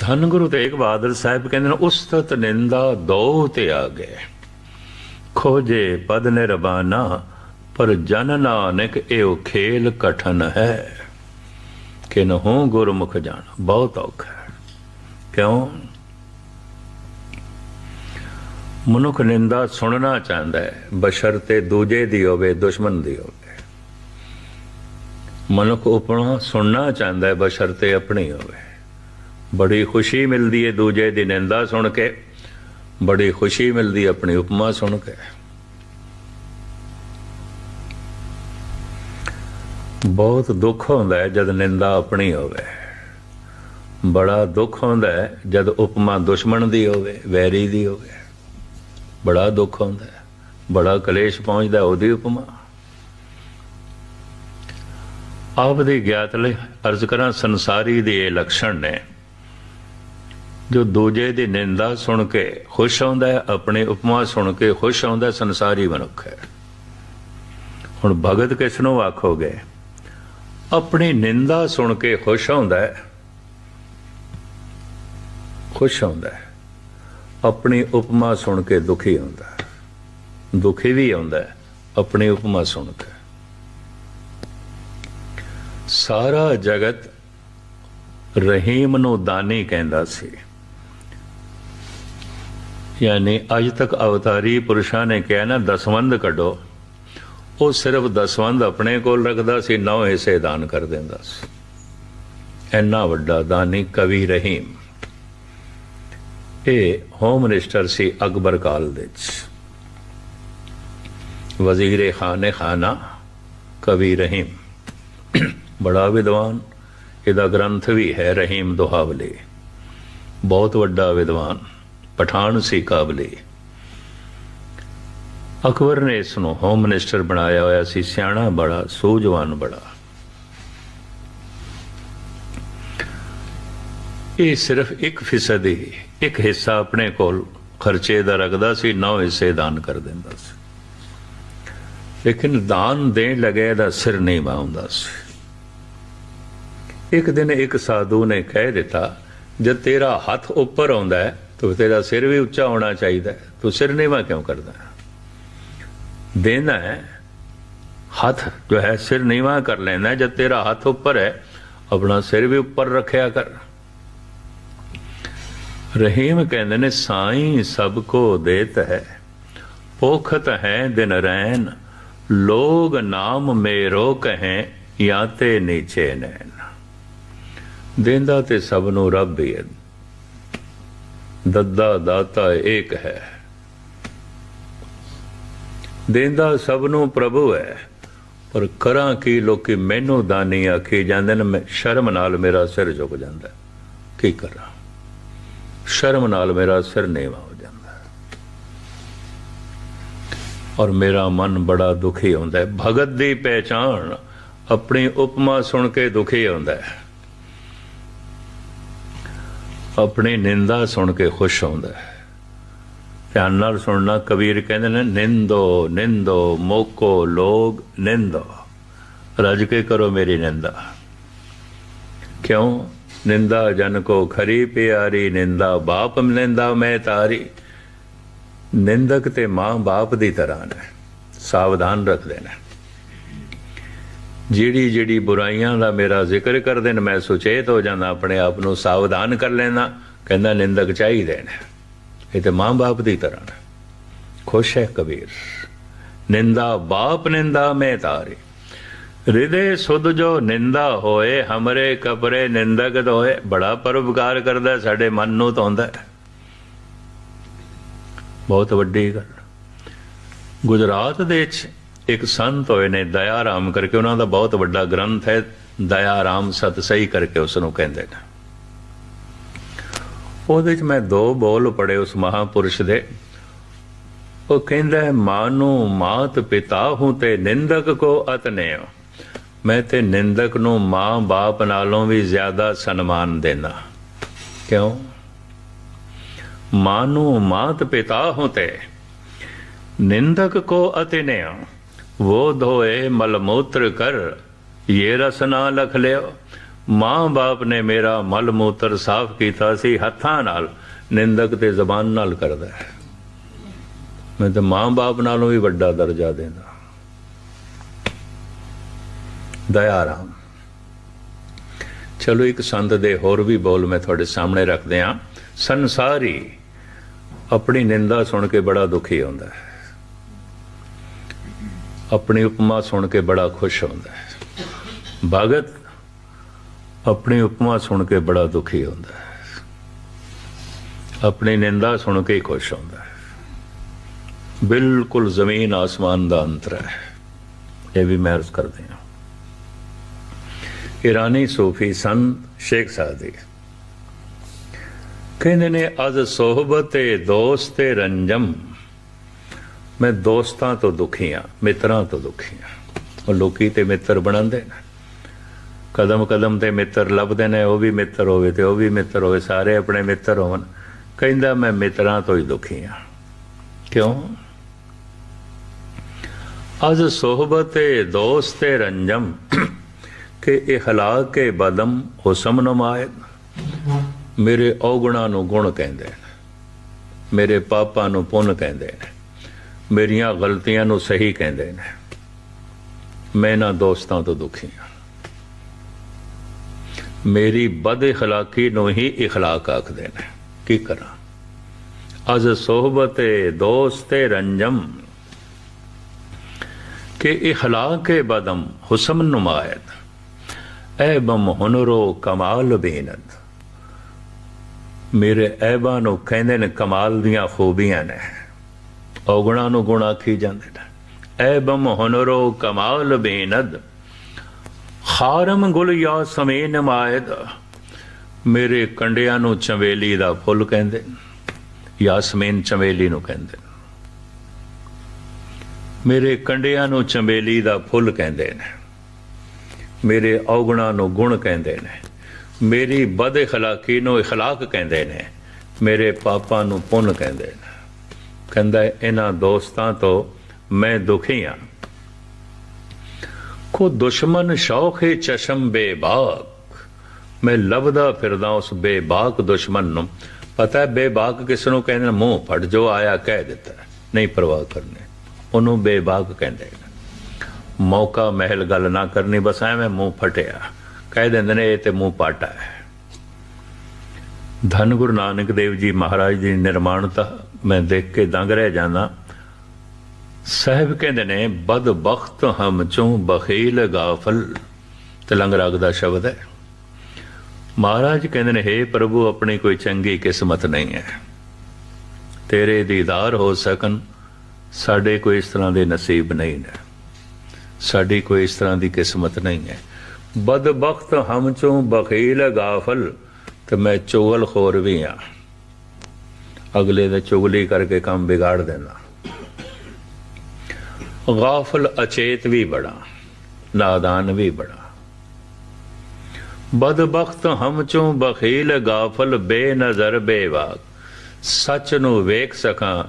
ਧੰਨ ਗੁਰੂ ਤੇਗ ਬਹਾਦਰ ਸਾਹਿਬ ਕਹਿੰਦੇ ਨੇ, ਉਸਤਤ ਨਿੰਦਾ ਦੋ ਤੇ ਆ ਗਏ ਖੋਜੇ ਪਦ ਨਿਰਬਾਨਾ ਪਰ ਜਨ ਨਾਨਕ ਇਹੋ ਖੇਲ ਕਠਨ ਹੈ। ਕਿ ਨਹੁ ਗੁਰਮੁਖ ਜਾਣ, ਬਹੁਤ ਔਖਾ ਹੈ। ਕਿਉਂ? ਮਨੁੱਖ ਨਿੰਦਾ ਸੁਣਨਾ ਚਾਹੁੰਦਾ ਹੈ ਬਸ਼ਰਤੇ ਦੂਜੇ ਦੀ ਹੋਵੇ, ਦੁਸ਼ਮਣ ਦੀ ਹੋਵੇ। ਮਨੁੱਖ ਉਪਮਾ ਸੁਣਨਾ ਚਾਹੁੰਦਾ ਹੈ ਬਸ਼ਰਤੇ ਆਪਣੀ ਹੋਵੇ। ਬੜੀ ਖੁਸ਼ੀ ਮਿਲਦੀ ਹੈ ਦੂਜੇ ਦੀ ਨਿੰਦਾ ਸੁਣ ਕੇ, ਬੜੀ ਖੁਸ਼ੀ ਮਿਲਦੀ ਆਪਣੀ ਉਪਮਾ ਸੁਣ ਕੇ। ਬਹੁਤ ਦੁੱਖ ਹੁੰਦਾ ਹੈ ਜਦ ਨਿੰਦਾ ਆਪਣੀ ਹੋਵੇ। ਬੜਾ ਦੁੱਖ ਹੁੰਦਾ ਹੈ ਜਦ ਉਪਮਾ ਦੁਸ਼ਮਣ ਦੀ ਹੋਵੇ, ਵੈਰੀ ਦੀ ਹੋਵੇ। ਬੜਾ ਦੁੱਖ ਹੁੰਦਾ ਹੈ ਬੜਾ ਕਲੇਸ਼ ਪਹੁੰਚਦਾ ਉਹਦੀ ਉਪਮਾ। ਆਪ ਦੇ ਗਿਆਤ ਲਈ ਅਰਜ਼ ਕਰਾਂ ਸੰਸਾਰੀ ਦੇ ਇਹ ਲੱਛਣ ਨੇ। ਜੋ ਦੂਜੇ ਦੀ ਨਿੰਦਾ ਸੁਣ ਕੇ ਖੁਸ਼ ਹੁੰਦਾ ਹੈ, ਆਪਣੇ ਉਪਮਾ ਸੁਣ ਕੇ ਖੁਸ਼ ਹੁੰਦਾ ਸੰਸਾਰੀ ਮਨੁੱਖ ਹੈ। ਹੁਣ ਭਗਤ ਕਿਸ ਨੂੰ ਆਖੋਗੇ? ਆਪਣੀ ਨਿੰਦਾ ਸੁਣ ਕੇ ਖੁਸ਼ ਹੁੰਦਾ ਹੈ, ਖੁਸ਼ ਹੁੰਦਾ ਹੈ। ਆਪਣੀ ਉਪਮਾ ਸੁਣ ਕੇ ਦੁਖੀ ਹੁੰਦਾ ਹੈ, ਦੁਖੀ ਵੀ ਹੁੰਦਾ ਹੈ, ਆਪਣੀ ਉਪਮਾ ਸੁਣ ਕੇ। ਸਾਰਾ ਜਗਤ ਰਹੀਮ ਨੂੰ ਦਾਨੀ ਕਹਿੰਦਾ ਸੀ। ਯਾਨੀ ਅੱਜ ਤੱਕ ਅਵਤਾਰੀ ਪੁਰਸ਼ਾਂ ਨੇ ਕਿਹਾ ਨਾ ਦਸਵੰਦ ਕੱਢੋ। ਉਹ ਸਿਰਫ ਦਸਵੰਦ ਆਪਣੇ ਕੋਲ ਰੱਖਦਾ ਸੀ, ਨੌ ਹਿੱਸੇ ਦਾਨ ਕਰ ਦਿੰਦਾ ਸੀ। ਇੰਨਾ ਵੱਡਾ ਦਾਨੀ ਕਵੀ ਰਹੀਮ। ਇਹ ਹੋਮ ਮਿਨਿਸਟਰ ਸੀ ਅਕਬਰ ਕਾਲ ਦੇ ਵਿੱਚ। ਵਜ਼ੀਰ ਖਾਨੇ ਖਾਨਾ ਕਵੀ ਰਹੀਮ। ਬੜਾ ਵਿਦਵਾਨ, ਇਹਦਾ ਗ੍ਰੰਥ ਵੀ ਹੈ ਰਹੀਮ ਦੁਹਾਵਲੀ। ਬਹੁਤ ਵੱਡਾ ਵਿਦਵਾਨ। ਪਠਾਨ ਸੀ ਕਾਬਲੇ। ਅਕਬਰ ਨੇ ਇਸ ਨੂੰ ਹੋਮ ਮਿਨਿਸਟਰ ਬਣਾਇਆ ਹੋਇਆ ਸੀ, ਸਿਆਣਾ ਬੜਾ, ਸੂਝਵਾਨ ਬੜਾ। ਇਹ ਸਿਰਫ 1% ਹੀ, ਇੱਕ ਹਿੱਸਾ ਆਪਣੇ ਕੋਲ ਖਰਚੇ ਦਾ ਰੱਖਦਾ ਸੀ, ਨੌ ਹਿੱਸੇ ਦਾਨ ਕਰ ਦਿੰਦਾ ਸੀ। ਲੇਕਿਨ ਦਾਨ ਦੇਣ ਲਗੇ ਦਾ ਸਿਰ ਨਹੀਂ ਵਾਉਂਦਾ ਸੀ। ਇੱਕ ਦਿਨ ਇੱਕ ਸਾਧੂ ਨੇ ਕਹਿ ਦਿੱਤਾ, ਜਦ ਤੇਰਾ ਹੱਥ ਉੱਪਰ ਆਉਂਦਾ ਹੈ ਤਾਂ ਤੇਰਾ ਸਿਰ ਵੀ ਉੱਚਾ ਹੋਣਾ ਚਾਹੀਦਾ ਤੂੰ ਸਿਰ ਨੀਵਾ ਕਿਉਂ ਕਰਦਾ? ਦੇਣਾ ਹੈ, ਹੱਥ ਜੋ ਹੈ, ਸਿਰ ਨੀਵਾ ਕਰ ਲੈਣਾ ਜਦ ਤੇਰਾ ਹੱਥ ਉੱਪਰ ਹੈ, ਆਪਣਾ ਸਿਰ ਵੀ ਉੱਪਰ ਰੱਖਿਆ ਕਰ। ਰਹੀਮ ਕਹਿੰਦੇ ਨੇ, ਸਾਈਂ ਸਭ ਕੋ ਦੇਤ ਹੈ, ਪੋਖਤ ਹੈ ਦਿਨ ਰੈਨ ਲੋਗ ਨਾਮ ਮੇਰੋ ਕਹੇ ਜਾਂ ਤੇ ਨੀਚੇ ਨੈਣ। ਦੇਂਦਾ ਤੇ ਸਭ ਨੂੰ ਰੱਬ ਹੀ ਹੈ। ਦੱਦਾ ਦਾਤਾ ਏਕ ਹੈ। ਦੇਂਦਾ ਸਭ ਨੂੰ ਪ੍ਰਭੂ ਹੈ। ਪਰ ਕਰਾਂ ਕੀ ਲੋਕੀ ਮੈਨੂੰ ਦਾਨੀ ਆਖੀ ਜਾਂਦੇ ਨੇ ਸ਼ਰਮ ਨਾਲ ਮੇਰਾ ਸਿਰ ਝੁਕ ਜਾਂਦਾ। ਕੀ ਕਰਾਂ? ਸ਼ਰਮ ਨਾਲ ਮੇਰਾ ਸਿਰ ਨੀਵਾ ਹੋ ਜਾਂਦਾ। ਔਰ ਮੇਰਾ ਮਨ ਬੜਾ ਦੁਖੀ ਹੁੰਦਾ ਹੈ। ਭਗਤ ਦੀ ਪਹਿਚਾਣ ਆਪਣੀ ਉਪਮਾ ਸੁਣ ਕੇ ਦੁਖੀ ਹੁੰਦਾ ਹੈ। ਆਪਣੀ ਨਿੰਦਾ ਸੁਣ ਕੇ ਖੁਸ਼ ਹੁੰਦਾ ਹੈ। ਧਿਆਨ ਨਾਲ ਸੁਣਨਾ, ਕਬੀਰ ਕਹਿੰਦੇ ਨੇ, ਨਿੰਦੋ ਨਿੰਦੋ, ਮੋਕੋ, ਲੋਗ, ਨਿੰਦੋ। ਰਜ ਕੇ ਕਰੋ ਮੇਰੀ ਨਿੰਦਾ। ਕਿਉਂ? ਨਿੰਦਾ ਜਨ ਕੋ ਖਰੀ ਪਿਆਰੀ, ਨਿੰਦਾ ਬਾਪ ਨਿੰਦਾ ਮੈਂ ਤਾਰੀ। ਨਿੰਦਕ ਤੇ ਮਾਂ ਬਾਪ ਦੀ ਤਰ੍ਹਾਂ ਨੇ। ਸਾਵਧਾਨ ਰੱਖਦੇ ਨੇ। ਜਿਹੜੀ ਜਿਹੜੀ ਬੁਰਾਈਆਂ ਦਾ ਮੇਰਾ ਜ਼ਿਕਰ ਕਰਦੇ ਨੇ, ਮੈਂ ਸੁਚੇਤ ਹੋ ਜਾਂਦਾ, ਆਪਣੇ ਆਪ ਨੂੰ ਸਾਵਧਾਨ ਕਰ ਲੈਣਾ ਕਹਿੰਦਾ, ਨਿੰਦਕ ਚਾਹੀਦੇ ਨੇ। ਇਹ ਤੇ ਮਾਂ-ਬਾਪ ਦੀ ਤਰ੍ਹਾਂ ਨੇ। ਖੁਸ਼ ਹੈ ਕਬੀਰ। ਨਿੰਦਾ ਬਾਪ, ਨਿੰਦਾ ਮੈਂ ਤਾਰੇ। ਹਿਰਦੇ ਸੁਧ ਜੋ ਨਿੰਦਾ ਹੋਏ, ਹਮਰੇ ਕਬਰੇ ਨਿੰਦਕ ਹੋਏ ਬੜਾ ਪਰਉਪਕਾਰ ਕਰਦਾ, ਸਾਡੇ ਮਨ ਨੂੰ ਧੋਂਦਾ ਬਹੁਤ ਵੱਡੀ ਗੱਲ। ਗੁਜਰਾਤ ਦੇ ਵਿੱਚ ਇੱਕ ਸੰਤ ਹੋਏ ਨੇ ਦਇਆ ਰਾਮ ਕਰਕੇ, ਉਹਨਾਂ ਦਾ ਬਹੁਤ ਵੱਡਾ ਗ੍ਰੰਥ ਹੈ ਦਇਆ ਰਾਮ ਸਤ ਸਹੀ ਕਰਕੇ ਉਸ ਨੂੰ ਕਹਿੰਦੇ ਨੇ। ਉਹਦੇ ਵਿੱਚ ਮੈਂ ਦੋ ਬੋਲ ਪੜੇ ਉਸ ਮਹਾਪੁਰਸ਼ ਦੇ। ਉਹ ਕਹਿੰਦਾ ਹੈ, ਮਾਨੂ ਮਾਤ ਪਿਤਾ ਹੂੰ ਤੇ ਨਿੰਦਕ ਕੋ ਅਤਨੇਓ ਮੈਂ ਤੇ ਨਿੰਦਕ ਨੂੰ ਮਾਂ ਬਾਪ ਨਾਲੋਂ ਵੀ ਜ਼ਿਆਦਾ ਸਨਮਾਨ ਦੇਣਾ ਕਿਉਂ? ਮਾਨੂ ਮਾਤ ਪਿਤਾ ਹੂੰ ਤੇ ਨਿੰਦਕ ਕੋ ਅਤਨੇ वो धोए मलमूत्र कर ये रस ना लख लियो ਮਾਂ ਬਾਪ ਨੇ ਮੇਰਾ ਮਲ ਮੂਤਰ ਸਾਫ਼ ਕੀਤਾ ਸੀ ਹੱਥਾਂ ਨਾਲ ਨਿੰਦਕ ਤੇ ਜ਼ਬਾਨ ਨਾਲ ਕਰਦਾ ਹੈ ਮੈਂ ਤਾਂ ਮਾਂ ਬਾਪ ਨਾਲੋਂ ਵੀ ਵੱਡਾ ਦਰਜਾ ਦਿੰਦਾ ਦਇਆ ਰਾਮ ਚਲੋ ਇੱਕ ਸੰਤ ਦੇ ਹੋਰ ਵੀ ਬੋਲ ਮੈਂ ਤੁਹਾਡੇ ਸਾਹਮਣੇ ਰੱਖਦੇ ਹਾਂ ਸੰਸਾਰੀ ਆਪਣੀ ਨਿੰਦਾ ਸੁਣ ਕੇ ਬੜਾ ਦੁਖੀ ਹੁੰਦਾ ਹੈ ਆਪਣੀ ਉਪਮਾ ਸੁਣ ਕੇ ਬੜਾ ਖੁਸ਼ ਹੁੰਦਾ ਹੈ। ਭਗਤ ਆਪਣੀ ਉਪਮਾ ਸੁਣ ਕੇ ਬੜਾ ਦੁਖੀ ਹੁੰਦਾ ਹੈ। ਆਪਣੀ ਨਿੰਦਾ ਸੁਣ ਕੇ ਹੀ ਖੁਸ਼ ਹੁੰਦਾ ਹੈ। ਬਿਲਕੁਲ ਜ਼ਮੀਨ ਆਸਮਾਨ ਦਾ ਅੰਤਰ ਹੈ। ਇਹ ਵੀ ਮਹਿਰਜ ਕਰਦੇ ਹਾਂ। ਇਰਾਨੀ ਸੂਫੀ ਸੰਤ ਸ਼ੇਖ ਸਾਦੀ ਕਹਿੰਦੇ ਨੇ, ਅਜ਼ ਸੋਹਬਤ ਦੋਸਤ ਰੰਜਮ ਮੈਂ ਦੋਸਤਾਂ ਤੋਂ ਦੁਖੀ ਹਾਂ ਮਿੱਤਰਾਂ ਤੋਂ ਦੁਖੀ ਹਾਂ ਉਹ ਲੋਕੀ ਤੇ ਮਿੱਤਰ ਬਣਾਉਂਦੇ ਨੇ। ਕਦਮ ਕਦਮ ਤੇ ਮਿੱਤਰ ਲੱਭਦੇ ਨੇ, ਉਹ ਵੀ ਮਿੱਤਰ ਹੋਵੇ ਤੇ ਉਹ ਵੀ ਮਿੱਤਰ ਹੋਵੇ, ਸਾਰੇ ਆਪਣੇ ਮਿੱਤਰ ਹੋਣ। ਕਹਿੰਦਾ, ਮੈਂ ਮਿੱਤਰਾਂ ਤੋਂ ਹੀ ਦੁਖੀ ਹਾਂ ਕਿਉਂ? ਅਜ਼ ਸੋਹਬਤੇ ਦੋਸਤੇ ਰੰਜਮ, ਕਿ ਇਖਲਾਕ ਕੇ ਬਦਮ ਹੁਸਮ ਨਮਾਇਦ ਮੇਰੇ ਔਗੁਣਾ ਨੂੰ ਗੁਣ ਕਹਿੰਦੇ ਨੇ, ਮੇਰੇ ਪਾਪਾਂ ਨੂੰ ਪੁੰਨ ਕਹਿੰਦੇ ਨੇ। ਮੇਰੀਆਂ ਗਲਤੀਆਂ ਨੂੰ ਸਹੀ ਕਹਿੰਦੇ ਨੇ। ਮੈਂ ਨਾ ਦੋਸਤਾਂ ਤੋਂ ਦੁਖੀ ਹਾਂ। ਮੇਰੀ ਬਦ ਇਖਲਾਕੀ ਨੂੰ ਹੀ ਇਖਲਾਕ ਆਖਦੇ ਨੇ। ਕੀ ਕਰਾਂ? ਅਜ਼ ਸੋਹਬਤੇ ਦੋਸਤੇ ਰੰਜਮ, ਕਿ ਇਖਲਾਕ ਕੇ ਬਦਮ ਹੁਸਮ ਨਮਾਇਦ, ਐਬਮ ਹੁਨਰੋ ਕਮਾਲ ਬੇਨਤ। ਮੇਰੇ ਐਬਾਂ ਨੂੰ ਕਹਿੰਦੇ ਨੇ ਕਮਾਲ ਦੀਆਂ ਖੂਬੀਆਂ ਨੇ। ਔਗਣਾ ਨੂੰ ਗੁਣ ਆਖੀ ਜਾਂਦੇ ਨੇ। ਐਬਮ ਹੁਨਰੋ ਕਮਾਲ ਬੇਨਦ ਖਾਰਮ ਗੁਲ ਯਾ ਸਮੇ ਨਮਾਇਦ ਮੇਰੇ ਕੰਡਿਆਂ ਨੂੰ ਚਵੇਲੀ ਦਾ ਫੁੱਲ ਕਹਿੰਦੇ ਯਾਸਮੀਨ ਚਵੇਲੀ ਨੂੰ ਕਹਿੰਦੇ ਮੇਰੇ ਕੰਡਿਆਂ ਨੂੰ ਚੰਬੇਲੀ ਦਾ ਫੁੱਲ ਕਹਿੰਦੇ ਨੇ। ਮੇਰੇ ਔਗਣਾ ਨੂੰ ਗੁਣ ਕਹਿੰਦੇ ਨੇ। ਮੇਰੀ ਬਦ ਇਖਲਾਕੀ ਨੂੰ ਇਖਲਾਕ ਕਹਿੰਦੇ ਨੇ। ਮੇਰੇ ਪਾਪਾਂ ਨੂੰ ਪੁੰਨ ਕਹਿੰਦੇ ਨੇ। ਕਹਿੰਦਾ ਇਹਨਾਂ ਦੋਸਤਾਂ ਤੋਂ ਮੈਂ ਦੁਖੀ ਹਾਂ। ਕੋ ਦੁਸ਼ਮਨ ਸ਼ੌਖ ਹੈ ਚਸ਼ਮ ਬੇਬਾਕ। ਮੈਂ ਲੱਭਦਾ ਫਿਰਦਾ ਉਸ ਬੇਬਾਕ ਦੁਸ਼ਮਨ ਨੂੰ। ਪਤਾ ਹੈ, ਬੇਬਾਕ ਕਿਸ ਨੂੰ ਕਹਿੰਦੇ ਮੂੰਹ ਫੜ, ਜੋ ਆਇਆ ਕਹਿ ਦਿੱਤਾ ਨਹੀਂ ਪਰਵਾਹ ਕਰਨੇ। ਉਹਨੂੰ ਬੇਬਾਕ ਕਹਿੰਦੇ ਮੌਕਾ, ਮਹਿਲ ਗੱਲ ਨਾ ਕਰਨੀ, ਬਸ ਐਵੇਂ ਮੂੰਹ ਫਟਿਆ। ਕਹਿ ਦਿੰਦੇ ਨੇ, ਇਹ ਤੇ ਮੂੰਹ ਪਾਟਾ ਹੈ। ਧੰਨ ਗੁਰੂ ਨਾਨਕ ਦੇਵ ਜੀ ਮਹਾਰਾਜ ਦੀ ਨਿਰਮਾਣਤਾ ਮੈਂ ਦੇਖ ਕੇ ਦੰਗ ਰਹਿ ਜਾਂਦਾ ਸਾਹਿਬ ਕਹਿੰਦੇ ਨੇ ਬਦਬਖਤ ਹਮ ਚੋਂ ਬਖੀਲ ਗਾਫਲ। ਤਲੰਗ ਰਾਗ ਦਾ ਸ਼ਬਦ ਹੈ। ਮਹਾਰਾਜ ਕਹਿੰਦੇ ਨੇ हे ਪ੍ਰਭੂ, ਆਪਣੀ ਕੋਈ ਚੰਗੀ ਕਿਸਮਤ ਨਹੀਂ ਹੈ। ਤੇਰੇ ਦੀਦਾਰ ਹੋ ਸਕਣ, ਸਾਡੇ ਕੋਈ ਇਸ ਤਰ੍ਹਾਂ ਦੇ ਨਸੀਬ ਨਹੀਂ ਨੇ। ਸਾਡੀ ਕੋਈ ਇਸ ਤਰ੍ਹਾਂ ਦੀ ਕਿਸਮਤ ਨਹੀਂ ਹੈ। ਬਦਬਖਤ ਹਮ ਚੋਂ ਬਖੀਲ ਗਾਫਲ, ਤੇ ਮੈਂ ਚੁਗਲ ਖੋਰ ਵੀ ਆ ਅਗਲੇ ਦਾ ਚੁਗਲੀ ਕਰਕੇ ਕੰਮ ਵਿਗਾੜ ਦੇਣਾ। ਗਾਫਲ ਅਚੇਤ ਵੀ ਬੜਾ, ਨਾਦਾਨ ਵੀ ਬੜਾ। ਬਦਬਖਤ ਹਮ ਚੋਂ ਬਖੀਲ ਗਾਫਲ ਬੇਨਜ਼ਰ ਬੇਵਾਕ। ਸੱਚ ਨੂੰ ਵੇਖ ਸਕਾਂ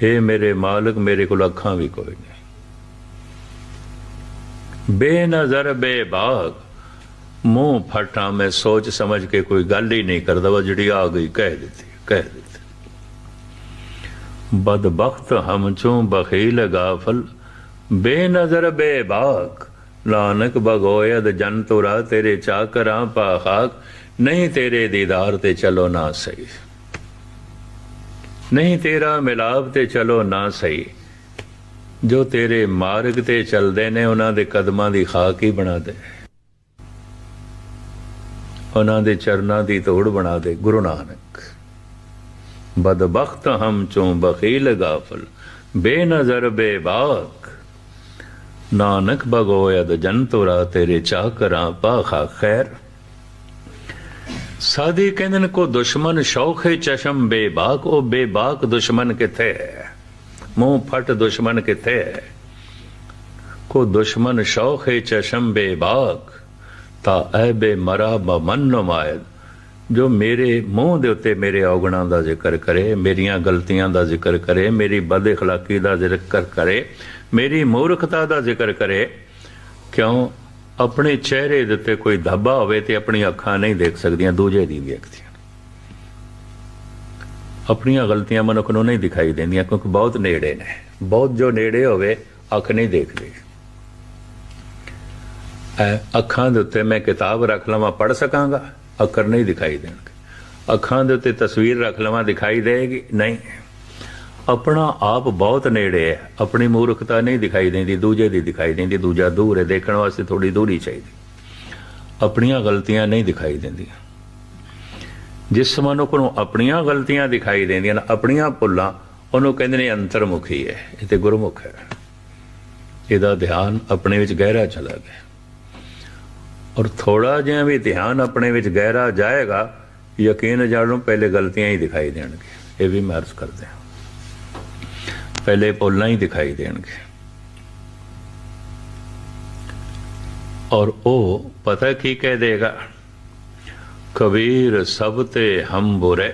हे ਮੇਰੇ ਮਾਲਕ, ਮੇਰੇ ਕੋਲ ਅੱਖਾਂ ਵੀ ਕੋਈ ਨਹੀਂ। ਬੇਨਜ਼ਰ ਬੇਬਾਗ ਮੂੰਹ ਫਟਾ ਮੈਂ ਸੋਚ ਸਮਝ ਕੇ ਕੋਈ ਗੱਲ ਹੀ ਨਹੀਂ ਕਰਦਾ ਵਾ ਜਿਹੜੀ ਆ ਗਈ, ਕਹਿ ਦਿੱਤੀ ਕਹਿ ਦਿੱਤੀ। ਬਦਬਖਤ ਹਮ ਚੋਂ ਬਖੀਲ ਗਾਫਲ, ਬੇਨਜ਼ਰ ਬੇਬਾਕ ਨਾਨਕ ਬਗੋਇਦ ਜਨ ਤੁਰਾ ਤੇਰੇ ਚਾਕਰਾਂ ਪਾਖਾਕ ਨਹੀਂ ਤੇਰੇ ਦੀਦਾਰ ਤੇ ਚਲੋ ਨਾ ਸਹੀ। ਨਹੀਂ ਤੇਰਾ ਮਿਲਾਪ ਤੇ ਚਲੋ ਨਾ ਸਹੀ। ਜੋ ਤੇਰੇ ਮਾਰਗ ਤੇ ਚੱਲਦੇ ਨੇ, ਉਹਨਾਂ ਦੇ ਕਦਮਾਂ ਦੀ ਖਾਕ ਹੀ ਬਣਾ ਦੇ। ਉਹਨਾਂ ਦੇ ਚਰਨਾਂ ਦੀ ਤੋੜ ਬਣਾ ਦੇ, ਗੁਰੂ ਨਾਨਕ। ਬਦਬਖਤ ਹਮ ਚੋਂ ਬਖੀਲ ਗਾਫਲ ਬੇਨਜ਼ਰ ਬੇਬਾਕ ਨਾਨਕ ਬਗੋਇਦ ਜੰਤੁਰਾ ਤੇਰੇ ਚਾਕਰਾਂ ਪਾਖਾ ਖੈਰ ਸਾਦੀ ਕਹਿੰਦੇ ਨੇ ਕੋ ਦੁਸ਼ਮਨ ਸ਼ੌਖ ਚਸ਼ਮ ਬੇਬਾਕ ਉਹ ਬੇਬਾਕ ਦੁਸ਼ਮਨ ਕਿੱਥੇ ਹੈ ਮੂੰਹ ਫਟ ਦੁਸ਼ਮਨ ਕਿੱਥੇ ਹੈ ਕੋ ਦੁਸ਼ਮਨ ਸ਼ੌਖ ਚਸ਼ਮ ਬੇਬਾਕ ਤਾ ਐ ਬੇ ਮਰਾ ਬਮਨ ਨਮਾਇਦ ਜੋ ਮੇਰੇ ਮੂੰਹ ਦੇ ਉੱਤੇ ਮੇਰੇ ਔਗਣਾਂ ਦਾ ਜ਼ਿਕਰ ਕਰੇ, ਮੇਰੀਆਂ ਗਲਤੀਆਂ ਦਾ ਜ਼ਿਕਰ ਕਰੇ, ਮੇਰੀ ਬਦਖਲਾਕੀ ਦਾ ਜ਼ਿਕਰ ਕਰੇ, ਮੇਰੀ ਮੂਰਖਤਾ ਦਾ ਜ਼ਿਕਰ ਕਰੇ, ਕਿਉਂ? ਆਪਣੇ ਚਿਹਰੇ ਦੇ ਉੱਤੇ ਕੋਈ ਧੱਬਾ ਹੋਵੇ ਤੇ ਆਪਣੀ ਅੱਖਾਂ ਨਹੀਂ ਦੇਖ ਸਕਦੀਆਂ, ਦੂਜੇ ਦੀ ਦੇਖਦੀਆਂ। ਆਪਣੀਆਂ ਗਲਤੀਆਂ ਮਨੁੱਖ ਨੂੰ ਨਹੀਂ ਦਿਖਾਈ ਦਿੰਦੀਆਂ, ਕਿਉਂਕਿ ਬਹੁਤ ਨੇੜੇ ਨੇ। ਬਹੁਤ ਜੋ ਨੇੜੇ ਹੋਵੇ, ਅੱਖ ਨਹੀਂ ਦੇਖਦੀ। ਅੱਖਾਂ ਦੇ ਉੱਤੇ ਮੈਂ ਕਿਤਾਬ ਰੱਖ ਲਵਾਂ ਪੜ ਸਕਾਂਗਾ। ਅੱਖਰ ਨਹੀਂ ਦਿਖਾਈ ਦੇਣਗੇ। ਅੱਖਾਂ ਦੇ ਉੱਤੇ ਤਸਵੀਰ ਰੱਖ ਲਵਾਂ, ਦਿਖਾਈ ਦੇਗੀ? ਨਹੀਂ। ਆਪਣਾ ਆਪ ਬਹੁਤ ਨੇੜੇ ਹੈ। ਆਪਣੀ ਮੂਰਖਤਾ ਨਹੀਂ ਦਿਖਾਈ ਦਿੰਦੀ, ਦੂਜੇ ਦੀ ਦਿਖਾਈ ਦਿੰਦੀ, ਦੂਜਾ ਦੂਰ ਹੈ। ਦੇਖਣ ਵਾਸਤੇ ਥੋੜੀ ਦੂਰੀ ਚਾਹੀਦੀ। ਆਪਣੀਆਂ ਗਲਤੀਆਂ ਨਹੀਂ ਦਿਖਾਈ ਦਿੰਦੀਆਂ। ਜਿਸ ਮਨੁੱਖ ਨੂੰ ਆਪਣੀਆਂ ਗਲਤੀਆਂ ਦਿਖਾਈ ਦਿੰਦੀਆਂ ਨੇ, ਆਪਣੀਆਂ ਭੁੱਲਾਂ, ਉਹਨੂੰ ਕਹਿੰਦੇ ਨੇ ਅੰਤਰਮੁਖੀ ਹੈ। ਇਹ ਤੇ ਗੁਰਮੁਖ ਹੈ। ਇਹਦਾ ਧਿਆਨ ਆਪਣੇ ਵਿੱਚ ਗਹਿਰਾ ਚਲਾ ਗਿਆ। ਔਰ ਥੋੜਾ ਜਿਹਾ ਵੀ ਧਿਆਨ ਆਪਣੇ ਵਿੱਚ ਗਹਿਰਾ ਜਾਏਗਾ, ਯਕੀਨ ਜਾਣੋ ਪਹਿਲੇ ਗਲਤੀਆਂ ਹੀ ਦਿਖਾਈ ਦੇਣਗੇ ਇਹ ਵੀ ਮੈਂ ਅਰਜ਼ ਕਰਦੇ ਹਾਂ। ਪਹਿਲੇ ਭੁੱਲਾਂ ਹੀ ਦਿਖਾਈ ਦੇਣਗੇ ਔਰ ਉਹ ਪਤਾ ਕੀ ਕਹਿ ਦੇਗਾ? ਕਬੀਰ ਸਭ ਤੇ ਹਮ ਬੁਰੇ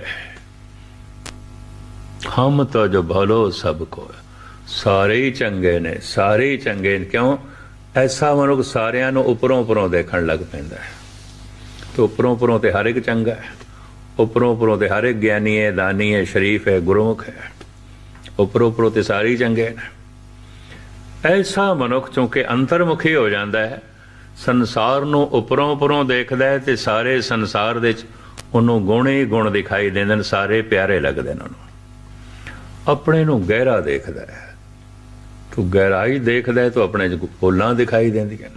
ਹਮ ਤਾਂ ਜੋ ਭਲੋ ਸਭ ਕੋ ਸਾਰੇ ਹੀ ਚੰਗੇ ਨੇ, ਸਾਰੇ ਹੀ ਚੰਗੇ ਨੇ। ਕਿਉਂ? ਐਸਾ ਮਨੁੱਖ ਸਾਰਿਆਂ ਨੂੰ ਉੱਪਰੋਂ ਉੱਪਰੋਂ ਦੇਖਣ ਲੱਗ ਪੈਂਦਾ ਹੈ। ਤੇ ਉੱਪਰੋਂ ਉੱਪਰੋਂ ਤੇ ਹਰ ਇੱਕ ਚੰਗਾ ਹੈ। ਉੱਪਰੋਂ ਉੱਪਰੋਂ ਤੇ ਹਰ ਇੱਕ ਗਿਆਨੀ ਹੈ, ਦਾਨੀ ਹੈ, ਸ਼ਰੀਫ ਹੈ, ਗੁਰਮੁਖ ਹੈ। ਉੱਪਰੋਂ ਉੱਪਰੋਂ ਤੇ ਸਾਰੇ ਹੀ ਚੰਗੇ ਨੇ। ਐਸਾ ਮਨੁੱਖ ਚੁੰਕਿ ਅੰਤਰਮੁਖੀ ਹੋ ਜਾਂਦਾ ਹੈ, ਸੰਸਾਰ ਨੂੰ ਉੱਪਰੋਂ ਉੱਪਰੋਂ ਦੇਖਦਾ ਹੈ ਤੇ ਸਾਰੇ ਸੰਸਾਰ ਦੇ ਵਿੱਚ ਉਹਨੂੰ ਗੁਣ ਹੀ ਗੁਣ ਦਿਖਾਈ ਦਿੰਦੇ ਨੇ, ਸਾਰੇ ਪਿਆਰੇ ਲੱਗਦੇ ਨੇ ਉਹਨੂੰ। ਆਪਣੇ ਨੂੰ ਗਹਿਰਾ ਦੇਖਦਾ ਹੈ। ਤੂੰ ਗਹਿਰਾਈ ਦੇਖਦਾ ਹੈ, ਤਾਂ ਆਪਣੇ ਚ ਭੁੱਲਾਂ ਦਿਖਾਈ ਦਿੰਦੀਆਂ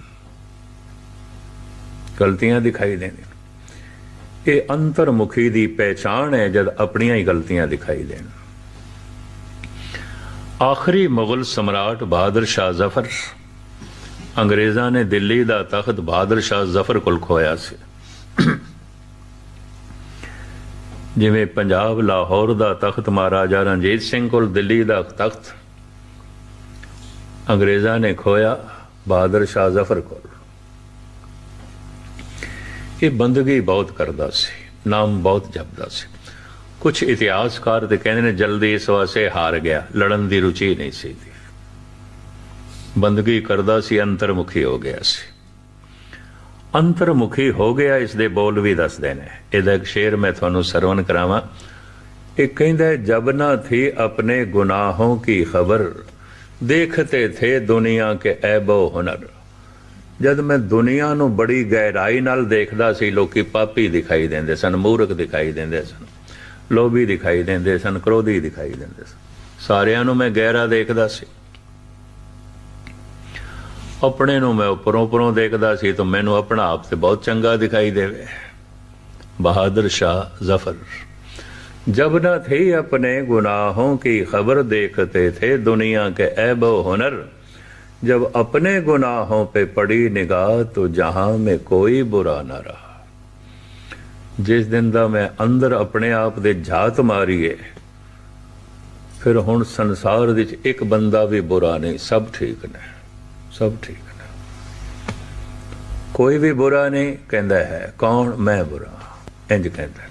ਗਲਤੀਆਂ ਦਿਖਾਈ ਦਿੰਦੀਆਂ ਨੇ। ਇਹ ਅੰਤਰਮੁਖੀ ਦੀ ਪਹਿਚਾਣ ਹੈ, ਜਦ ਆਪਣੀਆਂ ਹੀ ਗਲਤੀਆਂ ਦਿਖਾਈ ਦੇਣ। ਆਖਰੀ ਮੁਗਲ ਸਮਰਾਟ ਬਹਾਦਰ ਸ਼ਾਹ ਜ਼ਫਰ। ਅੰਗਰੇਜ਼ਾਂ ਨੇ ਦਿੱਲੀ ਦਾ ਤਖਤ ਬਹਾਦਰ ਸ਼ਾਹ ਜ਼ਫਰ ਕੋਲ ਖੋਇਆ ਸੀ। ਜਿਵੇਂ ਪੰਜਾਬ, ਲਾਹੌਰ ਦਾ ਤਖਤ ਮਹਾਰਾਜਾ ਰਣਜੀਤ ਸਿੰਘ ਕੋਲ ਦਿੱਲੀ ਦਾ ਤਖਤ ਅੰਗਰੇਜ਼ਾਂ ਨੇ ਖੋਇਆ ਬਹਾਦਰ ਸ਼ਾਹ ਜ਼ਫਰ ਕੋਲ। ਇਹ ਬੰਦਗੀ ਬਹੁਤ ਕਰਦਾ ਸੀ, ਨਾਮ ਬਹੁਤ ਜਪਦਾ ਸੀ। ਕੁਝ ਇਤਿਹਾਸਕਾਰ ਤੇ ਕਹਿੰਦੇ ਨੇ ਜਲਦੀ ਇਸ ਵਾਸਤੇ ਹਾਰ ਗਿਆ, ਲੜਨ ਦੀ ਰੁਚੀ ਨਹੀਂ ਸੀ। ਬੰਦਗੀ ਕਰਦਾ ਸੀ, ਅੰਤਰਮੁਖੀ ਹੋ ਗਿਆ ਸੀ। ਅੰਤਰਮੁਖੀ ਹੋ ਗਿਆ, ਇਸ ਦੇ ਬੋਲ ਵੀ ਦੱਸਦੇ ਨੇ। ਇਹਦਾ ਇੱਕ ਸ਼ੇਰ ਮੈਂ ਤੁਹਾਨੂੰ ਸਰਵਨ ਕਰਾਵਾਂ। ਇਹ ਕਹਿੰਦਾ, ਜਬ ਨਾ ਥੀ ਆਪਣੇ ਗੁਨਾਹੋਂ ਕੀ ਖਬਰ ਦੇਖਤੇ ਥੇ ਦੁਨੀਆ ਕੇ ਐਬੋ ਹੁਨਰ। ਜਦ ਮੈਂ ਦੁਨੀਆ ਨੂੰ ਬੜੀ ਗਹਿਰਾਈ ਨਾਲ ਦੇਖਦਾ ਸੀ, ਲੋਕੀ ਪਾਪੀ ਦਿਖਾਈ ਦਿੰਦੇ ਸਨ, ਮੂਰਖ ਦਿਖਾਈ ਦਿੰਦੇ ਸਨ, ਲੋਭੀ ਦਿਖਾਈ ਦਿੰਦੇ ਸਨ, ਕ੍ਰੋਧੀ ਦਿਖਾਈ ਦਿੰਦੇ ਸਨ। ਸਾਰਿਆਂ ਨੂੰ ਮੈਂ ਗਹਿਰਾ ਦੇਖਦਾ ਸੀ। ਆਪਣੇ ਨੂੰ ਮੈਂ ਉੱਪਰੋਂ ਉੱਪਰੋਂ ਦੇਖਦਾ ਸੀ ਤਾਂ ਮੈਨੂੰ ਆਪਣਾ ਆਪ ਤੇ ਬਹੁਤ ਚੰਗਾ ਦਿਖਾਈ ਦੇਵੇ। ਬਹਾਦਰ ਸ਼ਾਹ ਜ਼ਫਰ। जब न थे अपने गुनाहों की खबर देखते थे दुनिया के ऐब हुनर जब अपने गुनाहों पे पड़ी निगाह तो जहां में कोई बुरा न रहा ਜਿਸ ਦਿਨ ਦਾ ਮੈਂ ਅੰਦਰ ਆਪਣੇ ਆਪ ਦੇ ਝਾਤ ਮਾਰੀਏ ਫਿਰ ਹੁਣ ਸੰਸਾਰ ਵਿੱਚ ਇੱਕ ਬੰਦਾ ਵੀ ਬੁਰਾ ਨਹੀਂ ਸਭ ਠੀਕ ਨੇ ਸਭ ਠੀਕ ਨੇ ਕੋਈ ਵੀ ਬੁਰਾ ਨਹੀਂ ਕਹਿੰਦਾ ਹੈ ਕੌਣ ਮੈਂ ਬੁਰਾ ਇੰਜ ਕਹਿੰਦਾ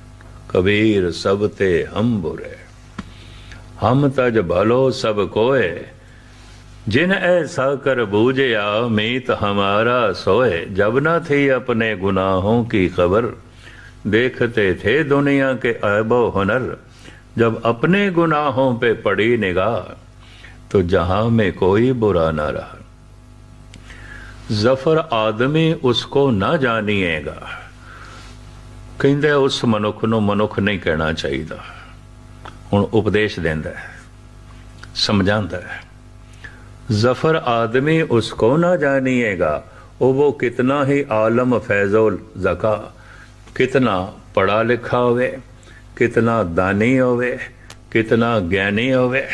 कबीर सब ते हम बुरे। हम तज भलो सब कोय जिन ऐसा कर बूझया मीत हमारा सोए। जब न थी अपने गुनाहों की खबर, देखते थे दुनिया के ऐबो हुनर। जब अपने गुनाहों पे पड़ी निगाह तो जहाँ में कोई बुरा ना रहा। ज़फ़र आदमी उसको ना जानिएगा। ਕਹਿੰਦਾ ਉਸ ਮਨੁੱਖ ਨੂੰ ਮਨੁੱਖ ਨਹੀਂ ਕਹਿਣਾ ਚਾਹੀਦਾ। ਹੁਣ ਉਪਦੇਸ਼ ਦਿੰਦਾ ਹੈ, ਸਮਝਾਉਂਦਾ ਹੈ, ਜ਼ਫਰ ਆਦਮੀ ਉਸ ਕੋ ਨਾ ਜਾਣੀਏਗਾ, ਉਹ ਕਿਤਨਾ ਹੀ ਆਲਮ ਫੈਜ਼ੁਲ ਜ਼ਕਾ, ਕਿਤਨਾ ਪੜਾ ਲਿਖਾ ਹੋਵੇ, ਕਿਤਨਾ ਦਾਨੀ ਹੋਵੇ, ਕਿਤਨਾ ਗਿਆਨੀ ਹੋਵੇ,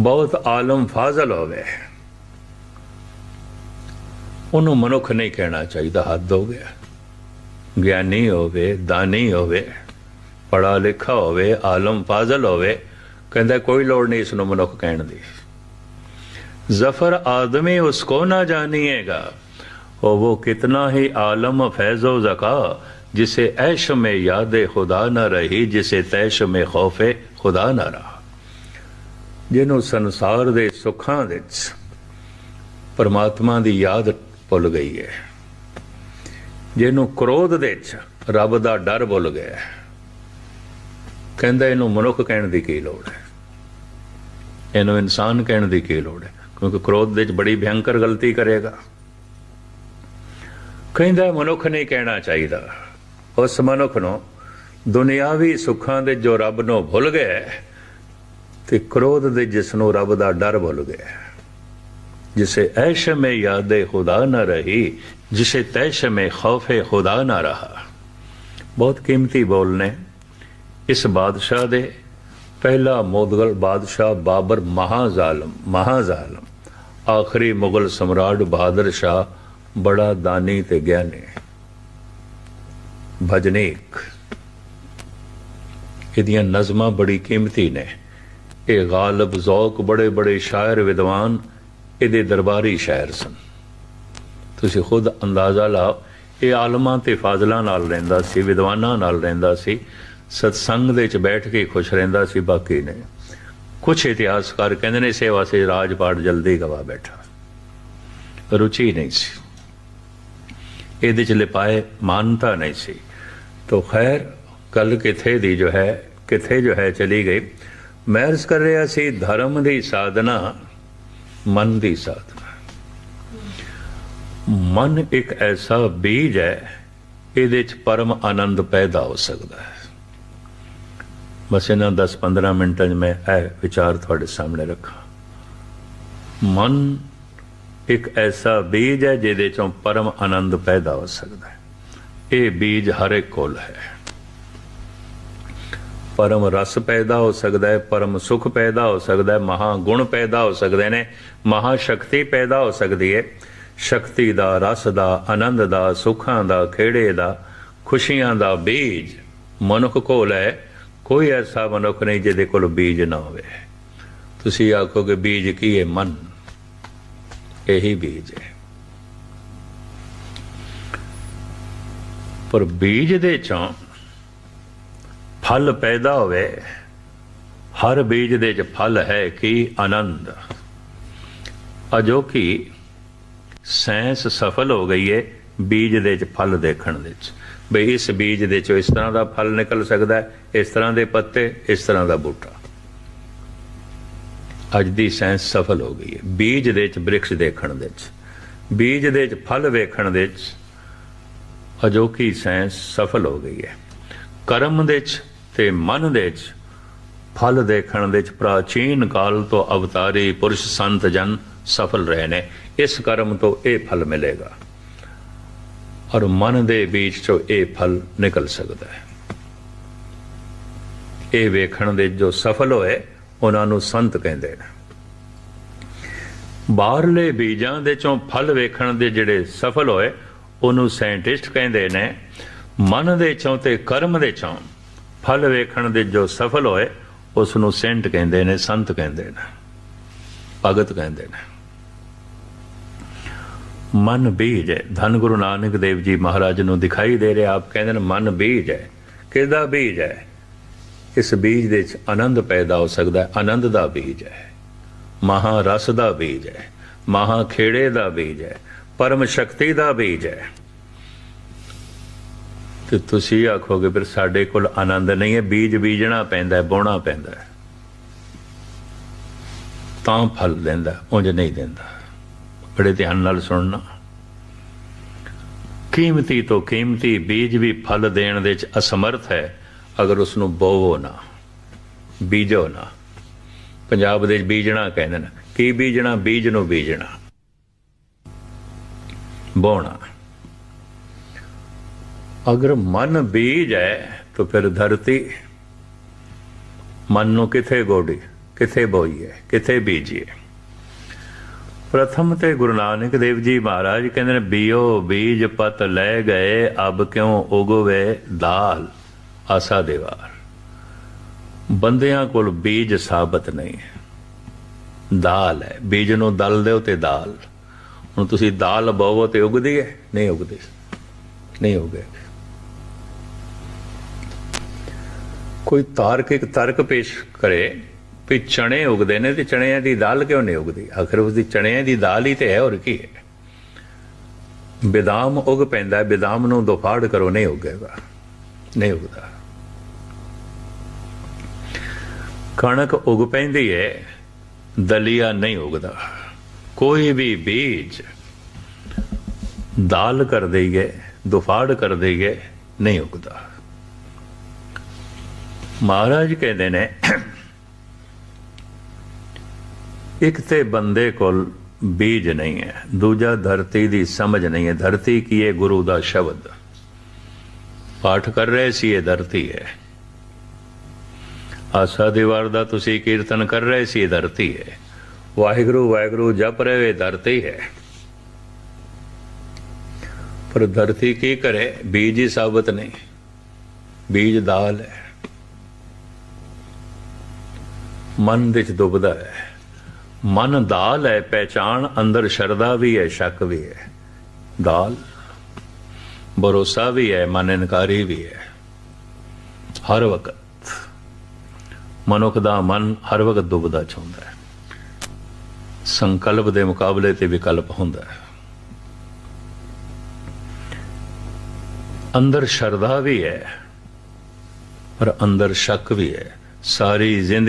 ਬਹੁਤ ਆਲਮ ਫਾਜ਼ਲ ਹੋਵੇ। ਉਹਨੂੰ ਮਨੁੱਖ ਨਹੀਂ ਕਹਿਣਾ ਚਾਹੀਦਾ, ਹੱਦ ਹੋ ਗਿਆ। ਗਿਆਨੀ ਹੋਵੇ ਦਾਨੀ ਹੋਵੇ ਪੜਾ ਲਿਖਾ ਹੋਵੇ ਆਲਮ ਫਾਜ਼ਲ ਹੋਵੇ ਕਹਿੰਦਾ ਕੋਈ ਲੋੜ ਨਹੀਂ ਇਸ ਨੂੰ ਮਨੁੱਖ ਕਹਿਣ ਦੀ ਜ਼ਫਰ ਆਦਮੀ ਉਸਕੋ ਨਾ ਜਾਣੀਏਗਾ ਉਹ ਉਹ ਕਿਤਨਾ ਹੀ ਆਲਮ फैजो ਜ਼ਕਾ जिसे ऐश में याद खुदा न रही जिसे तैश में खौफ खुदा न रहा ਜਿਹਨੂੰ ਸੰਸਾਰ ਦੇ ਸੁੱਖਾਂ ਵਿੱਚ ਪਰਮਾਤਮਾ ਦੀ ਯਾਦ ਭੁੱਲ ਗਈ ਹੈ ਜਿਹਨੂੰ ਕ੍ਰੋਧ ਦੇ ਵਿੱਚ ਰੱਬ ਦਾ ਡਰ ਭੁੱਲ ਗਿਆ ਕਹਿੰਦਾ ਇਹਨੂੰ ਮਨੁੱਖ ਕਹਿਣ ਦੀ ਕੀ ਲੋੜ ਹੈ? ਇਹਨੂੰ ਇਨਸਾਨ ਕਹਿਣ ਦੀ ਕੀ ਲੋੜ ਹੈ? ਕਿਉਂਕਿ ਕ੍ਰੋਧ ਦੇ ਵਿੱਚ ਬੜੀ ਭਿਆਨਕ ਗਲਤੀ ਕਰੇਗਾ। ਕਹਿੰਦਾ ਮਨੁੱਖ ਨਹੀਂ ਕਹਿਣਾ ਚਾਹੀਦਾ। ਉਸ ਮਨੁੱਖ ਨੂੰ ਦੁਨਿਆਵੀ ਸੁੱਖਾਂ ਦੇ ਜੋ ਰੱਬ ਨੂੰ ਭੁੱਲ ਗਿਆ ਹੈ, ਤੇ ਕ੍ਰੋਧ ਦੇ ਜਿਸ ਨੂੰ ਰੱਬ ਦਾ ਡਰ ਭੁੱਲ ਗਿਆ जिसे ऐश में याद खुदा न रही जिसे तैश में खौफ खुदा न रहा ਬਹੁਤ ਕੀਮਤੀ ਬੋਲ ਨੇ ਇਸ ਬਾਦਸ਼ਾਹ ਦੇ ਪਹਿਲਾ ਮੁਗਲ ਬਾਦਸ਼ਾਹ ਬਾਬਰ ਮਹਾਜ਼ਾਲਮ ਮਹਾਜ਼ਾਲਮ ਆਖਰੀ ਮੁਗਲ ਸਮਰਾਟ ਬਹਾਦਰ ਸ਼ਾਹ ਬੜਾ ਦਾਨੀ ਤੇ ਗਿਆਨੀ ਭਜਨੀਕ ਇਹਦੀਆਂ ਨਜ਼ਮਾਂ ਬੜੀ ਕੀਮਤੀ ਨੇ ਇਹ ਗਾਲਬ ਜ਼ੌਕ ਬੜੇ ਬੜੇ ਸ਼ਾਇਰ ਵਿਦਵਾਨ ਇਹਦੇ ਦਰਬਾਰੀ ਸ਼ਾਇਰ ਸਨ। ਤੁਸੀਂ ਖੁਦ ਅੰਦਾਜ਼ਾ ਲਾਓ, ਇਹ ਆਲਮਾਂ ਤੇ ਫਾਜ਼ਲਾਂ ਨਾਲ ਰਹਿੰਦਾ ਸੀ, ਵਿਦਵਾਨਾਂ ਨਾਲ ਰਹਿੰਦਾ ਸੀ, ਸਤਸੰਗ ਦੇ ਵਿੱਚ ਬੈਠ ਕੇ ਖੁਸ਼ ਰਹਿੰਦਾ ਸੀ, ਬਾਕੀ ਨੇ। ਕੁਝ ਇਤਿਹਾਸਕਾਰ ਕਹਿੰਦੇ ਨੇ ਸੇਵਾ ਸੇ ਰਾਜਪਾਟ ਜਲਦੀ ਗਵਾ ਬੈਠਾ। ਰੁਚੀ ਨਹੀਂ ਸੀ। ਇਹਦੇ ਚ ਲਿਪਾਏ ਮਾਨਤਾ ਨਹੀਂ ਸੀ। ਤੋ ਖੈਰ ਕੱਲ ਕਿਥੇ ਦੀ ਜੋ ਹੈ, ਕਿਥੇ ਜੋ ਹੈ ਚਲੀ ਗਈ। ਮੈਂ ਅਰਜ਼ ਕਰ ਰਿਹਾ ਸੀ, ਧਰਮ ਦੀ ਸਾਧਨਾ ਮਨ ਦੀ ਸਾਧਨਾ। ਮਨ ਇੱਕ ਐਸਾ ਬੀਜ ਹੈ, ਇਹਦੇ ਚ ਪਰਮ ਆਨੰਦ ਪੈਦਾ ਹੋ ਸਕਦਾ ਹੈ। ਬਸ ਇਹਨਾਂ 10-15 ਮਿੰਟਾਂ 'ਚ ਮੈਂ ਇਹ ਵਿਚਾਰ ਤੁਹਾਡੇ ਸਾਹਮਣੇ ਰੱਖਾਂ। ਮਨ ਇੱਕ ਐਸਾ ਬੀਜ ਹੈ, ਜਿਹਦੇ ਚੋਂ ਪਰਮ ਆਨੰਦ ਪੈਦਾ ਹੋ ਸਕਦਾ ਹੈ। ਇਹ ਬੀਜ ਹਰ ਇੱਕ ਕੋਲ ਹੈ। ਪਰਮ ਰਸ ਪੈਦਾ ਹੋ ਸਕਦਾ ਹੈ, ਪਰਮ ਸੁਖ ਪੈਦਾ ਹੋ ਸਕਦਾ ਹੈ, ਮਹਾ ਗੁਣ ਪੈਦਾ ਹੋ ਸਕਦੇ ਨੇ, ਮਹਾ ਸ਼ਕਤੀ ਪੈਦਾ ਹੋ ਸਕਦੀ ਹੈ। ਸ਼ਕਤੀ ਦਾ ਰਸ ਦਾ, ਆਨੰਦ ਦਾ, ਸੁੱਖਾਂ ਦਾ, ਖੇੜੇ ਦਾ, ਖੁਸ਼ੀਆਂ ਦਾ ਬੀਜ ਮਨੁੱਖ ਕੋਲ ਹੈ। ਕੋਈ ਐਸਾ ਮਨੁੱਖ ਨਹੀਂ ਜਿਹਦੇ ਕੋਲ ਬੀਜ ਨਾ ਹੋਵੇ। ਤੁਸੀਂ ਆਖੋਗੇ, ਬੀਜ ਕੀ ਹੈ? ਮਨ। ਇਹੀ ਬੀਜ ਹੈ। ਪਰ ਬੀਜ ਦੇ ਚੋਂ ਫਲ ਪੈਦਾ ਹੋਵੇ, ਹਰ ਬੀਜ ਦੇ ਚ ਫਲ ਹੈ ਕਿ ਆਨੰਦ? ਅਜੋ ਕਿ ਸਾਇੰਸ ਸਫਲ ਹੋ ਗਈ ਹੈ ਬੀਜ ਦੇ ਚ ਫਲ ਦੇਖਣ ਦੇ ਚ ਬਈ ਇਸ ਬੀਜ ਦੇ ਚੋਂ ਇਸ ਤਰ੍ਹਾਂ ਦਾ ਫਲ ਨਿਕਲ ਸਕਦਾ ਹੈ, ਇਸ ਤਰ੍ਹਾਂ ਦੇ ਪੱਤੇ, ਇਸ ਤਰ੍ਹਾਂ ਦਾ ਬੂਟਾ। ਅੱਜ ਦੀ ਸਾਇੰਸ ਸਫਲ ਹੋ ਗਈ ਹੈ ਬੀਜ ਦੇ ਚ ਬ੍ਰਿਕਸ਼ ਦੇਖਣ ਦੇ ਚ ਬੀਜ ਦੇ ਚ ਫਲ ਵੇਖਣ ਦੇ ਚ ਅਜੋਕੀ ਸਾਇੰਸ ਸਫਲ ਹੋ ਗਈ ਹੈ ਕਰਮ ਦੇ ਚ ਤੇ ਮਨ ਦੇ ਚ, ਫਲ ਦੇਖਣ ਦੇ ਚ ਪ੍ਰਾਚੀਨ ਕਾਲ ਤੋਂ ਅਵਤਾਰੀ ਪੁਰਸ਼ ਸੰਤ ਜਨ ਸਫਲ ਰਹੇ ਨੇ। ਇਸ ਕਰਮ ਤੋਂ ਇਹ ਫਲ ਮਿਲੇਗਾ। ਔਰ ਮਨ ਦੇ ਵਿੱਚ ਚੋਂ ਇਹ ਫਲ ਨਿਕਲ ਸਕਦਾ ਹੈ। ਇਹ ਵੇਖਣ ਦੇ ਜੋ ਸਫਲ ਹੋਏ, ਉਹਨਾਂ ਨੂੰ ਸੰਤ ਕਹਿੰਦੇ ਨੇ। ਬਾਹਰਲੇ ਬੀਜਾਂ ਦੇ ਚੋਂ ਫਲ ਵੇਖਣ ਦੇ ਜਿਹੜੇ ਸਫਲ ਹੋਏ, ਉਹਨੂੰ ਸਾਇੰਟਿਸਟ ਕਹਿੰਦੇ ਨੇ, ਮਨ ਦੇ ਚੋਂ ਤੇ ਕਰਮ ਦੇ ਚੋਂ ਫਲ ਵੇਖਣ ਦੇ ਜੋ ਸਫਲ ਹੋਏ, ਉਸ ਨੂੰ ਸੈਂਟ ਕਹਿੰਦੇ ਨੇ, ਸੰਤ ਕਹਿੰਦੇ ਨੇ, ਭਗਤ ਕਹਿੰਦੇ ਨੇ। ਮਨ ਬੀਜ ਹੈ। ਧੰਨ ਗੁਰੂ ਨਾਨਕ ਦੇਵ ਜੀ ਮਹਾਰਾਜ ਨੂੰ ਦਿਖਾਈ ਦੇ ਰਿਹਾ, ਆਪ ਕਹਿੰਦੇ ਨੇ, ਮਨ ਬੀਜ ਹੈ। ਕਿਹਦਾ ਬੀਜ ਹੈ? ਇਸ ਬੀਜ ਦੇ ਵਿੱਚ ਆਨੰਦ ਪੈਦਾ ਹੋ ਸਕਦਾ ਹੈ। ਆਨੰਦ ਦਾ ਬੀਜ ਹੈ। ਮਹਾ ਰਸ ਦਾ ਬੀਜ ਹੈ। ਮਹਾ ਖੇੜੇ ਦਾ ਬੀਜ ਹੈ। ਪਰਮ ਸ਼ਕਤੀ ਦਾ ਬੀਜ ਹੈ। ਤੇ ਤੁਸੀਂ ਆਖੋਗੇ, ਫਿਰ ਸਾਡੇ ਕੋਲ ਆਨੰਦ ਨਹੀਂ ਹੈ, ਬੀਜ ਬੀਜਣਾ ਪੈਂਦਾ ਹੈ, ਬੋਣਾ ਪੈਂਦਾ ਤਾਂ ਫਲ ਦਿੰਦਾ, ਉਂਝ ਨਹੀਂ ਦਿੰਦਾ। ਬੜੇ ਧਿਆਨ ਨਾਲ ਸੁਣਨਾ। ਕੀਮਤੀ ਤੋਂ ਕੀਮਤੀ ਬੀਜ ਵੀ ਫਲ ਦੇਣ ਦੇ ਵਿੱਚ ਅਸਮਰਥ ਹੈ, ਅਗਰ ਉਸ ਨੂੰ ਬੋਵੋ ਨਾ, ਬੀਜੋ ਨਾ। ਪੰਜਾਬ ਦੇ ਬੀਜਣਾ ਕਹਿੰਦੇ ਨੇ, ਕੀ ਬੀਜਣਾ? ਬੀਜ ਨੂੰ ਬੀਜਣਾ। ਬੋਣਾ। ਅਗਰ ਮਨ ਬੀਜ ਹੈ, ਤਾਂ ਫਿਰ ਧਰਤੀ ਮਨ ਨੂੰ ਕਿੱਥੇ ਗੋੜੀ ਕਿਥੇ ਬੋਈਏ, ਕਿੱਥੇ ਬੀਜੀਏ? ਪ੍ਰਥਮ ਤੇ ਗੁਰੂ ਨਾਨਕ ਦੇਵ ਜੀ ਮਹਾਰਾਜ ਕਹਿੰਦੇ ਨੇ, ਬੀਓ ਬੀਜ ਪਤ ਲੈ ਗਏ, ਅਬ ਕਿਉਂ ਉਗਵੇ ਦਾਲ? ਆਸਾ ਦੇਵਾਰ ਬੰਦਿਆਂ ਕੋਲ ਬੀਜ ਸਾਬਤ ਨਹੀਂ। ਹੈ ਦਾਲ ਹੈ, ਬੀਜ ਨੂੰ ਦਲ ਦਿਓ ਤੇ ਦਾਲ। ਹੁਣ ਤੁਸੀਂ ਦਾਲ ਬੋਵੋ ਤੇ ਉਗਦੀ ਹੈ, ਨਹੀਂ ਉਗਦੀ। ਨਹੀਂ ਉਗੇ। ਕੋਈ ਤਾਰਕਿਕ ਤਰਕ ਪੇਸ਼ ਕਰੇ ਵੀ ਚਣੇ ਉਗਦੇ ਨੇ ਤੇ ਚਣਿਆਂ ਦੀ ਦਾਲ ਕਿਉਂ ਨਹੀਂ ਉਗਦੀ? ਆਖਰ ਉਸ ਦੀ ਚਣਿਆਂ ਦੀ ਦਾਲ ਹੀ ਤੇ ਹੈ ਹੋਰ ਕੀ ਹੈ? ਬਦਾਮ ਉਗ ਪੈਂਦਾ ਹੈ, ਬਦਾਮ ਨੂੰ ਦੁਫਾੜ ਕਰੋ ਨਹੀਂ ਉਗੇਗਾ ਨਹੀਂ ਉਗਦਾ। ਕਣਕ ਉਗ ਪੈਂਦੀ ਹੈ ਦਲੀਆ ਨਹੀਂ ਉਗਦਾ। ਕੋਈ ਵੀ ਬੀਜ ਦਾਲ ਕਰ ਦੇਈਏ ਦੁਫਾੜ ਕਰ ਦੇਈਏ ਨਹੀਂ ਉਗਦਾ। ਮਹਾਰਾਜ ਕਹਿੰਦੇ ਨੇ, ਇੱਕ ਤੇ ਬੰਦੇ ਕੋਲ ਬੀਜ ਨਹੀਂ ਹੈ, ਦੂਜਾ ਧਰਤੀ ਦੀ ਸਮਝ ਨਹੀਂ ਹੈ, ਧਰਤੀ ਕੀ ਹੈ? ਗੁਰੂ ਦਾ ਸ਼ਬਦ। ਪਾਠ ਕਰ ਰਹੇ ਸੀ, ਇਹ ਧਰਤੀ ਹੈ। ਆਸਾ ਦੀਵਾਰ ਦਾ ਤੁਸੀਂ ਕੀਰਤਨ ਕਰ ਰਹੇ ਸੀ, ਇਹ ਧਰਤੀ ਹੈ। ਵਾਹਿਗੁਰੂ ਵਾਹਿਗੁਰੂ, ਜਪ ਰਹੇ, ਇਹ ਧਰਤੀ ਹੈ। ਪਰ ਧਰਤੀ ਕੀ ਕਰੇ? ਬੀਜ ਹੀ ਸਾਬਤ ਨਹੀਂ। ਬੀਜ ਦਾਲ ਹੈ। ਮਨ ਵਿੱਚ ਦੁਬਦਾ ਹੈ। ਮਨ ਦਾਲ ਹੈ ਪਹਿਚਾਨ ਅੰਦਰ ਸ਼ਰਦਾ ਵੀ ਹੈ, ਸ਼ੱਕ ਵੀ ਹੈ। ਦਾਲ ਭਰੋਸਾ ਵੀ ਹੈ, ਮਨ ਇਨਕਾਰੀ ਵੀ ਹੈ। ਹਰ ਵਕਤ ਮਨੁੱਖ ਦਾ ਮਨ ਹਰ ਵਕਤ ਦੁਬਦਾ ਚਾਹੁੰਦਾ ਹੈ। ਸੰਕਲਪ ਦੇ ਮੁਕਾਬਲੇ ਤੇ ਵਿਕਲਪ ਹੁੰਦਾ ਹੈ। ਅੰਦਰ ਸ਼ਰਧਾ ਵੀ ਹੈ, ਪਰ ਅੰਦਰ ਸ਼ੱਕ ਵੀ ਹੈ। ਸਾਰੀ ਜ਼ਿੰਦਗੀ